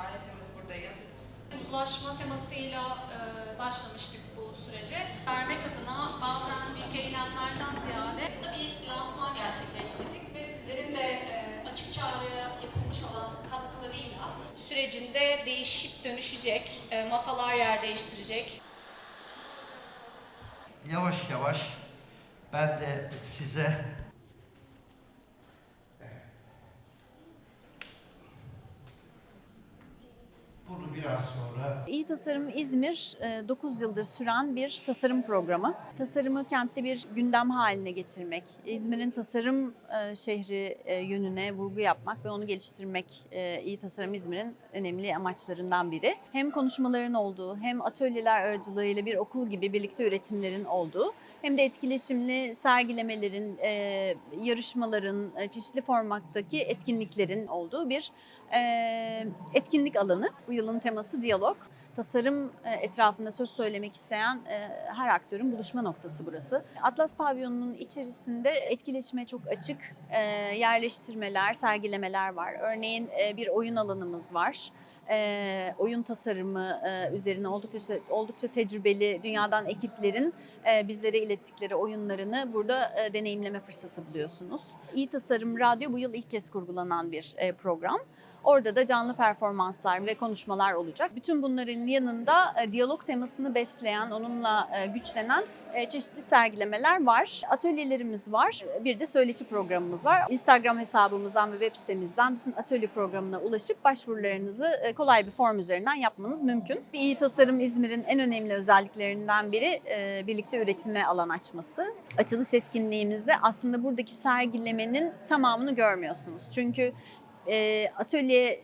tasarımcılar hepimiz buradayız. Uzlaşma temasıyla e, başlamıştık bu sürece. Vermek adına bazen büyük eylemlerden ziyade bir lansman gerçekleştirdik ve sizlerin de e, açık çağrıya yapılmış olan katkılarıyla sürecinde değişip dönüşecek, e, masalar yer değiştirecek, Yavaş yavaş ben de size bunu biraz sonra İyi Tasarım İzmir 9 yıldır süren bir tasarım programı. Tasarımı kentte bir gündem haline getirmek, İzmir'in tasarım e, şehri e, yönüne vurgu yapmak ve onu geliştirmek e, İyi Tasarım İzmir'in önemli amaçlarından biri. Hem konuşmaların olduğu hem atölyeler aracılığıyla bir okul gibi birlikte üretimlerin olduğu hem de etkileşimli sergilemelerin, e, yarışmaların, e, çeşitli formattaki etkinliklerin olduğu bir e, etkinlik alanı. Bu yılın teması diyalog. Tasarım e, etrafında söz söylemek isteyen e, her aktörün buluşma noktası burası. Atlas Pavyonunun içerisinde etkileşime çok açık e, yerleştirmeler, sergilemeler var. Örneğin bir oyun alanımız var. Oyun tasarımı üzerine oldukça oldukça tecrübeli dünyadan ekiplerin bizlere ilettikleri oyunlarını burada deneyimleme fırsatı buluyorsunuz. İyi Tasarım Radyo bu yıl ilk kez kurgulanan bir program. Orada da canlı performanslar ve konuşmalar olacak. Bütün bunların yanında e, diyalog temasını besleyen, onunla e, güçlenen e, çeşitli sergilemeler var. Atölyelerimiz var. Bir de söyleşi programımız var. Instagram hesabımızdan ve web sitemizden bütün atölye programına ulaşıp başvurularınızı kolay bir form üzerinden yapmanız mümkün. Bir iyi tasarım İzmir'in en önemli özelliklerinden biri birlikte üretime alan açması. Açılış etkinliğimizde aslında buradaki sergilemenin tamamını görmüyorsunuz. Çünkü e, atölye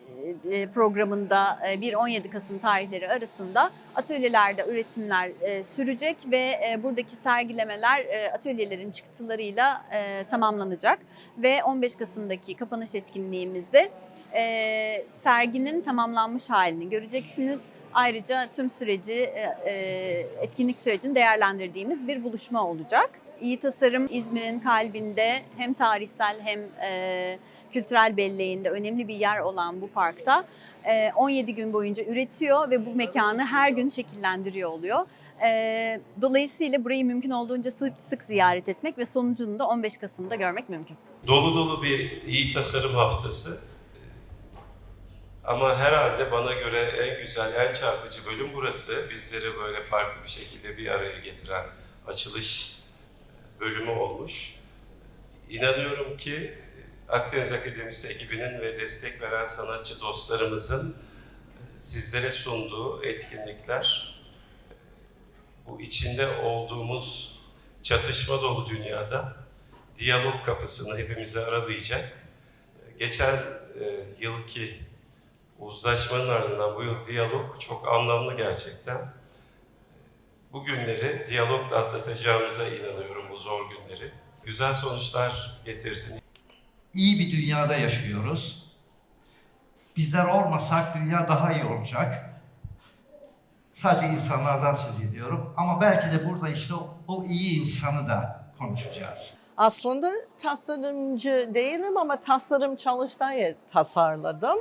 e, programında e, 1-17 Kasım tarihleri arasında atölyelerde üretimler e, sürecek ve e, buradaki sergilemeler e, atölyelerin çıktılarıyla e, tamamlanacak ve 15 Kasım'daki kapanış etkinliğimizde e, serginin tamamlanmış halini göreceksiniz. Ayrıca tüm süreci, e, e, etkinlik sürecini değerlendirdiğimiz bir buluşma olacak. İyi Tasarım İzmir'in kalbinde hem tarihsel hem e, kültürel belleğinde önemli bir yer olan bu parkta e, 17 gün boyunca üretiyor ve bu mekanı her gün şekillendiriyor oluyor. E, Dolayısıyla burayı mümkün olduğunca sık sık ziyaret etmek ve sonucunu da 15 Kasım'da görmek mümkün. Dolu dolu bir iyi tasarım haftası. Ama herhalde bana göre en güzel, en çarpıcı bölüm burası. Bizleri böyle farklı bir şekilde bir araya getiren açılış bölümü olmuş. İnanıyorum ki Akdeniz Akademisi ekibinin ve destek veren sanatçı dostlarımızın sizlere sunduğu etkinlikler bu içinde olduğumuz çatışma dolu dünyada diyalog kapısını hepimize aralayacak. Geçen e, yılki uzlaşmanın ardından bu yıl diyalog çok anlamlı gerçekten. Bu günleri diyalogla atlatacağımıza inanıyorum bu zor günleri. Güzel sonuçlar getirsin. İyi bir dünyada yaşıyoruz. Bizler olmasak dünya daha iyi olacak. Sadece insanlardan söz ediyorum ama belki de burada işte o, iyi insanı da konuşacağız. Aslında tasarımcı değilim ama tasarım çalıştayı tasarladım.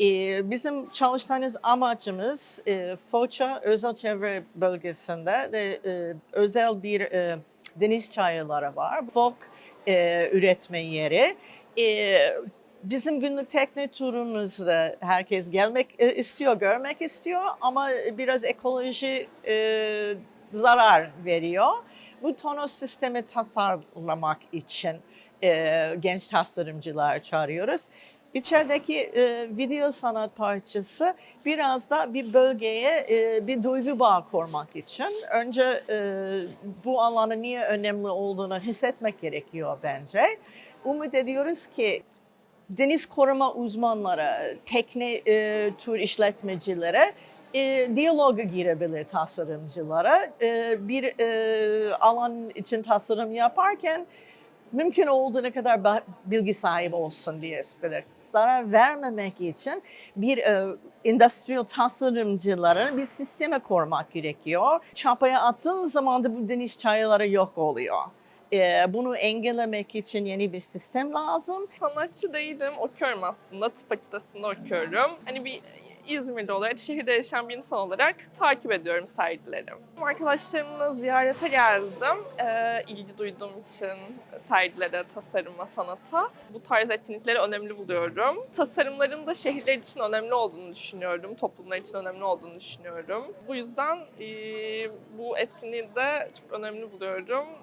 Ee, Bizim çalıştayımız amacımız e, Foça Özel Çevre Bölgesi'nde de e, özel bir e, deniz çayırları var. Fok e, üretme yeri. E, Bizim günlük tekne turumuzda herkes gelmek e, istiyor, görmek istiyor ama biraz ekoloji e, zarar veriyor. Bu tonos sistemi tasarlamak için e, genç tasarımcılar çağırıyoruz. İçerideki e, video sanat parçası biraz da bir bölgeye e, bir duygu bağı kurmak için. Önce e, bu alanın niye önemli olduğunu hissetmek gerekiyor bence. Umut ediyoruz ki deniz koruma uzmanları, tekne e, tur işletmecilere e, diyaloga girebilir tasarımcılara. E, bir e, alan için tasarım yaparken mümkün olduğuna kadar bilgi sahibi olsun diye istedir. Zarar vermemek için bir e, endüstriyel tasarımcıların bir sisteme kurmak gerekiyor. Çapaya attığın zaman da bu deniz çayları yok oluyor. E, bunu engellemek için yeni bir sistem lazım. sanatçı değilim, okuyorum aslında. Tıp fakültesinde okuyorum. Hani bir İzmir'de olarak, şehirde yaşayan bir insan olarak takip ediyorum sergileri. Arkadaşlarımla ziyarete geldim. Ee, ilgi duyduğum için sergilere, tasarıma, sanata. Bu tarz etkinlikleri önemli buluyorum. Tasarımların da şehirler için önemli olduğunu düşünüyorum. Toplumlar için önemli olduğunu düşünüyorum. Bu yüzden e, bu etkinliği de çok önemli buluyorum.